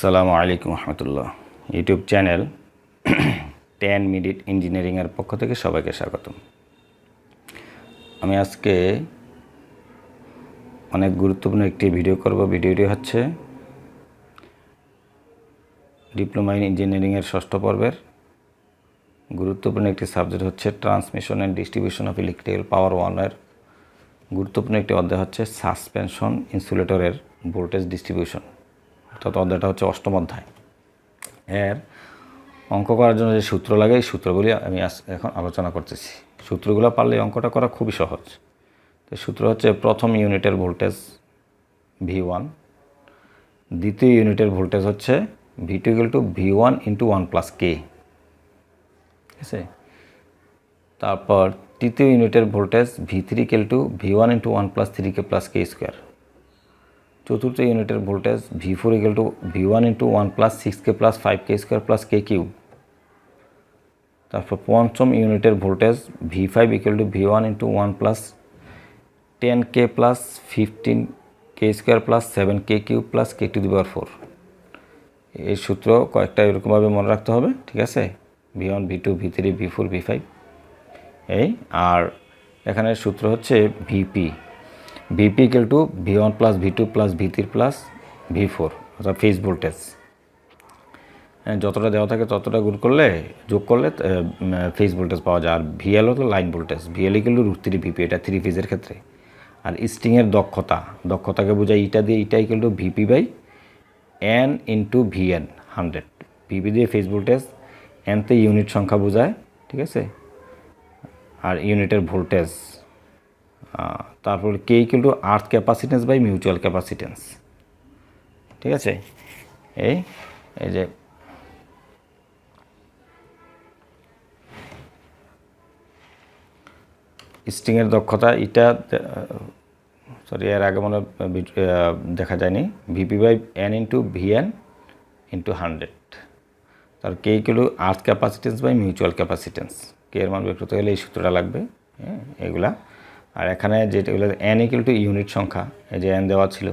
সালামু আলাইকুম রহমতুল্লাহ। ইউটিউব চ্যানেল টেন মিনিট ইঞ্জিনিয়ারিংয়ের পক্ষ থেকে সবাইকে স্বাগতম। আমি আজকে অনেক গুরুত্বপূর্ণ একটি ভিডিও করব। ভিডিওটি হচ্ছে ডিপ্লোমা ইন ইঞ্জিনিয়ারিংয়ের ষষ্ঠ পর্বের। গুরুত্বপূর্ণ একটি সাবজেক্ট হচ্ছে transmission and distribution of electrical power ওয়ানের। গুরুত্বপূর্ণ একটি অধ্যায় হচ্ছে সাসপেনশন ইনসুলেটরের ভোল্টেজ ডিস্ট্রিবিউশন। অর্থাৎ অধ্যায়টা হচ্ছে অষ্টম অধ্যায়। এর অঙ্ক করার জন্য যে সূত্র লাগে, এই সূত্রগুলি আমি এখন আলোচনা করতেছি। সূত্রগুলো পারলে অঙ্কটা করা খুবই সহজ। তো সূত্র হচ্ছে প্রথম ইউনিটের ভোল্টেজ ভি ওয়ান দ্বিতীয় ইউনিটের ভোল্টেজ হচ্ছে V two equal to V one into one plus K ঠিক আছে? তারপর তৃতীয় ইউনিটের voltage V three equal to V one into one plus three K plus K square চতুর্থ ইউনিটের voltage V four equal to V one into one plus six K plus five K square plus K cube তারপর পঞ্চম ইউনিটের voltage V five equal to V one into one plus ten K plus fifteen K square plus seven K cube plus K to the power four এই সূত্র কয়েকটা এরকমভাবে মনে রাখতে হবে, ঠিক আছে? V one V two V three V four V five এই, আর এখানে সূত্র হচ্ছে VP VP equal to V one plus V two plus V three plus V four অর্থাৎ ফেজ ভোল্টেজ হ্যাঁ, যতটা দেওয়া থাকে ততটা গুণ করলে যোগ করলে ফেজ ভোল্টেজ পাওয়া যায়। আর ভিএল হলো line voltage VL equal to root three VP এটা থ্রি ফেজের ক্ষেত্রে। আর স্টিংয়ের দক্ষতা দক্ষতাকে বোঝায় ইটা দিয়ে eta equal to VP by N into VN hundred VP দিয়ে ফেজ ভোল্টেজ এনতে ইউনিট সংখ্যা বোঝায় ঠিক আছে? আর ইউনিটের ভোল্টেজ তারপর K equal to earth capacitance by mutual capacitance ঠিক আছে? এই এই যে স্ট্রিংয়ের দক্ষতা, এটা সরি এর আগে মনে দেখা যায়নি। VP by N into VN into hundred তার K to earth capacitance by mutual capacitance K এর মান বের করতে এই সূত্রটা লাগবে। হ্যাঁ এগুলা। আর এখানে যেটাগুলো এন ইকুয়াল টু ইউনিট সংখ্যা, এই যে এন দেওয়া ছিল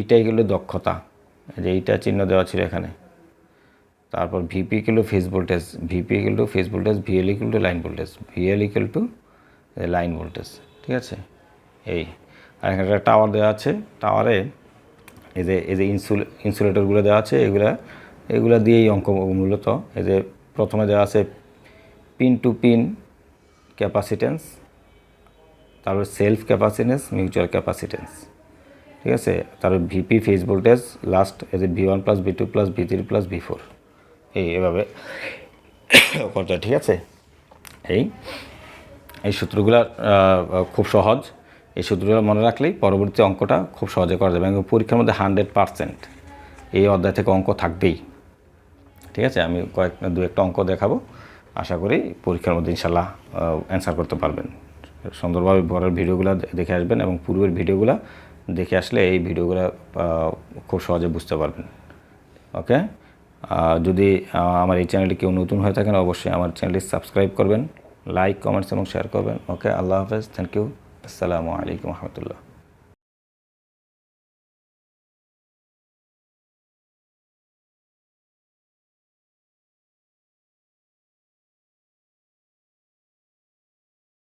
ইটা ইকুয়াল দক্ষতা, এই যে এইটা চিহ্ন দেওয়া ছিল এখানে। তারপর VP equal to phase voltage VP equal to phase voltage VL equal to line voltage VL equal to line voltage ঠিক আছে? এই, আর এখানে একটা টাওয়ার দেওয়া আছে টাওয়ারে এই যে এই যে ইনসুল ইনসুলেটরগুলো দেওয়া আছে, এগুলা এগুলা দিয়েই অঙ্ক মূলত, এই যে প্রথমে দেওয়া আছে পিন টু পিন ক্যাপাসিটেন্স তারপর সেলফ ক্যাপাসিটেন্স মিউচুয়াল ক্যাপাসিটেন্স ঠিক আছে? তারপর ভিপি ফেজ ভোল্টেজ লাস্ট এই যে V one plus V two plus V three plus V four এই এভাবে। করতে ঠিক আছে? এই এই সূত্রগুলো খুব সহজ। এই সূত্রগুলো মনে রাখলেই পরবর্তী অঙ্কটা খুব সহজে করা যাবে। এবং পরীক্ষার মধ্যে হান্ড্রেড পারসেন্ট এই অধ্যায় থেকে অঙ্ক থাকবেই। ঠিক আছে? আমি কয়েক, দু একটা অঙ্ক দেখাবো। আশা করি পরীক্ষার মধ্যে ইনশাল্লাহ অ্যান্সার করতে পারবেন। সুন্দরভাবে পরের ভিডিওগুলো দেখে আসবেন এবং পূর্বের ভিডিওগুলো দেখে আসলে এই ভিডিওগুলো খুব সহজে বুঝতে পারবেন। ওকে? যদি আমার এই চ্যানেলটি কেউ নতুন হয়ে থাকেন, অবশ্যই আমার চ্যানেলটি সাবস্ক্রাইব করবেন, লাইক, কমেন্টস এবং শেয়ার করবেন। ওকে? আল্লাহ হাফেজ। থ্যাংক ইউ আসসালামু আলাইকুম রহমতুল্লাহ।